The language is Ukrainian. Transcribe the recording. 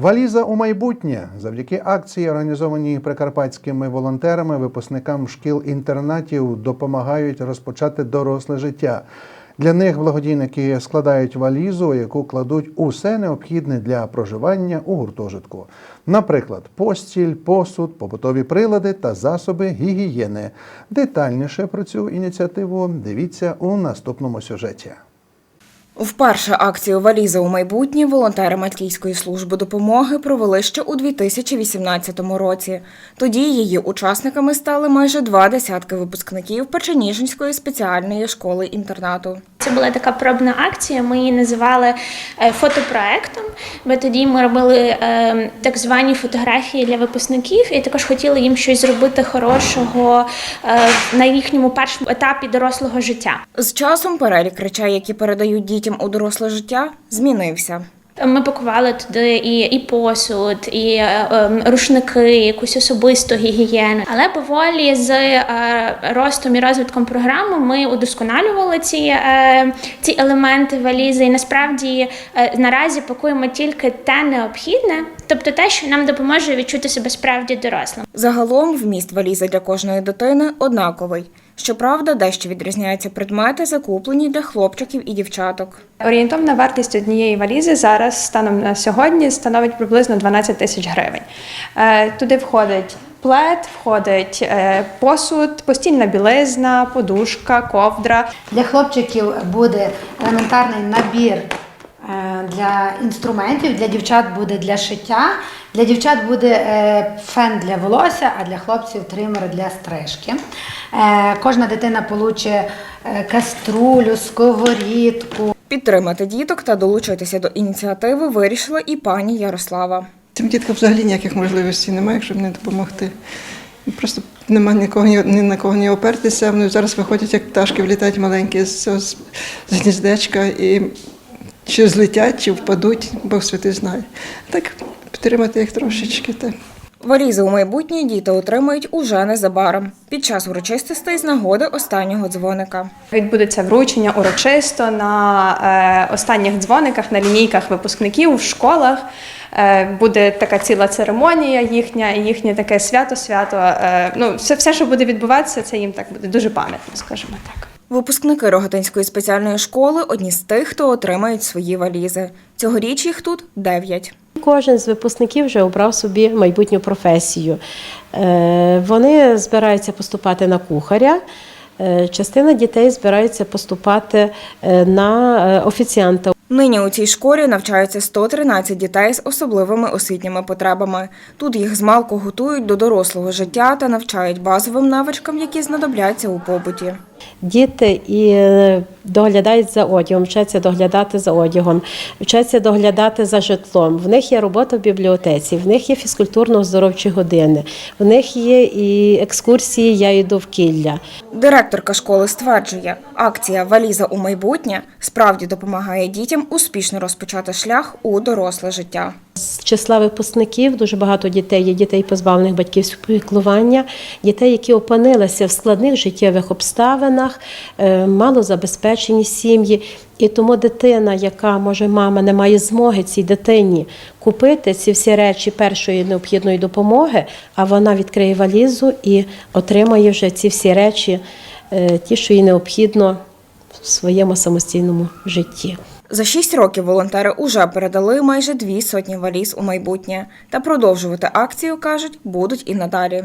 Валіза у майбутнє завдяки акції, організованій прикарпатськими волонтерами, випускникам шкіл-інтернатів допомагають розпочати доросле життя. Для них благодійники складають валізу, яку кладуть усе необхідне для проживання у гуртожитку. Наприклад, постіль, посуд, побутові прилади та засоби гігієни. Детальніше про цю ініціативу дивіться у наступному сюжеті. Вперше акцію Валіза у майбутнє волонтери Матьківської служби допомоги провели ще у 2018 році. Тоді її учасниками стали майже два десятки випускників Печеніжинської спеціальної школи інтернату. Це була така пробна акція. Ми її називали е, фотопроектом. Бо тоді ми робили е, так звані фотографії для випускників, і також хотіли їм щось зробити хорошого е, на їхньому першому етапі дорослого життя. З часом перелік речей, які передають дітям у доросле життя, змінився. Ми пакували туди і, і посуд, і е, ем, рушники, якусь особисту гігієну. Але поволі з е, ростом і розвитком програми ми удосконалювали ці, е, ці елементи валізи. І насправді е, наразі пакуємо тільки те необхідне, тобто те, що нам допоможе відчути себе справді дорослим. Загалом вміст валізи для кожної дитини однаковий. Щоправда, дещо відрізняються предмети, закуплені для хлопчиків і дівчаток. Орієнтовна вартість однієї валізи зараз станом на сьогодні становить приблизно 12 тисяч гривень. Е, Туди входить плед, входить е, посуд, постільна білизна, подушка, ковдра. Для хлопчиків буде елементарний набір для інструментів, для дівчат буде для шиття, для дівчат буде е, фен для волосся, а для хлопців тример для стрижки. Е, Кожна дитина получить е, каструлю, сковорідку. Підтримати діток та долучитися до ініціативи вирішила і пані Ярослава. Цим діткам взагалі ніяких можливостей немає, щоб не допомогти. Просто нема нікого ні, ні на кого не опертися. Вони зараз виходять, як пташки, влітають маленькі з, з, з гніздечка і чи злетять, чи впадуть, Бог святий знає. Так підтримати їх трошечки. Так. Валізи у майбутнє діти отримають уже незабаром під час урочистостей з нагоди останнього дзвоника. Відбудеться вручення урочисто на е, останніх дзвониках, на лінійках випускників в школах. Е, буде така ціла церемонія їхня, і їхнє таке свято-свято. Е, ну, все, все, що буде відбуватися, це їм так буде дуже пам'ятно, скажімо так. Випускники Рогатинської спеціальної школи одні з тих, хто отримають свої валізи. Цьогоріч їх тут дев'ять. Кожен з випускників вже обрав собі майбутню професію. Е, Вони збираються поступати на кухаря. е, Частина дітей збирається поступати е, на офіціанта. Нині у цій школі навчаються 113 дітей з особливими освітніми потребами. Тут їх змалку готують до дорослого життя та навчають базовим навичкам, які знадобляться у побуті. Діти і е, доглядають за одягом, вчаться доглядати за одягом, вчаться доглядати за житлом. В них є робота в бібліотеці, в них є фізкультурно-оздоровчі години, в них є і екскурсії я і довкілля. Директорка школи стверджує, акція Валіза у майбутнє справді допомагає дітям успішно розпочати шлях у доросле життя. З числа випускників дуже багато дітей є дітей, позбавлених батьківського піклування, дітей, які опинилися в складних життєвих обставинах, е, малозабезпечені сім'ї. І тому дитина, яка може мама не має змоги цій дитині купити ці всі речі першої необхідної допомоги, а вона відкриє валізу і отримає вже ці всі речі, е, ті, що їй необхідно в своєму самостійному житті. За шість років волонтери уже передали майже дві сотні валіз у майбутнє та продовжувати акцію кажуть будуть і надалі.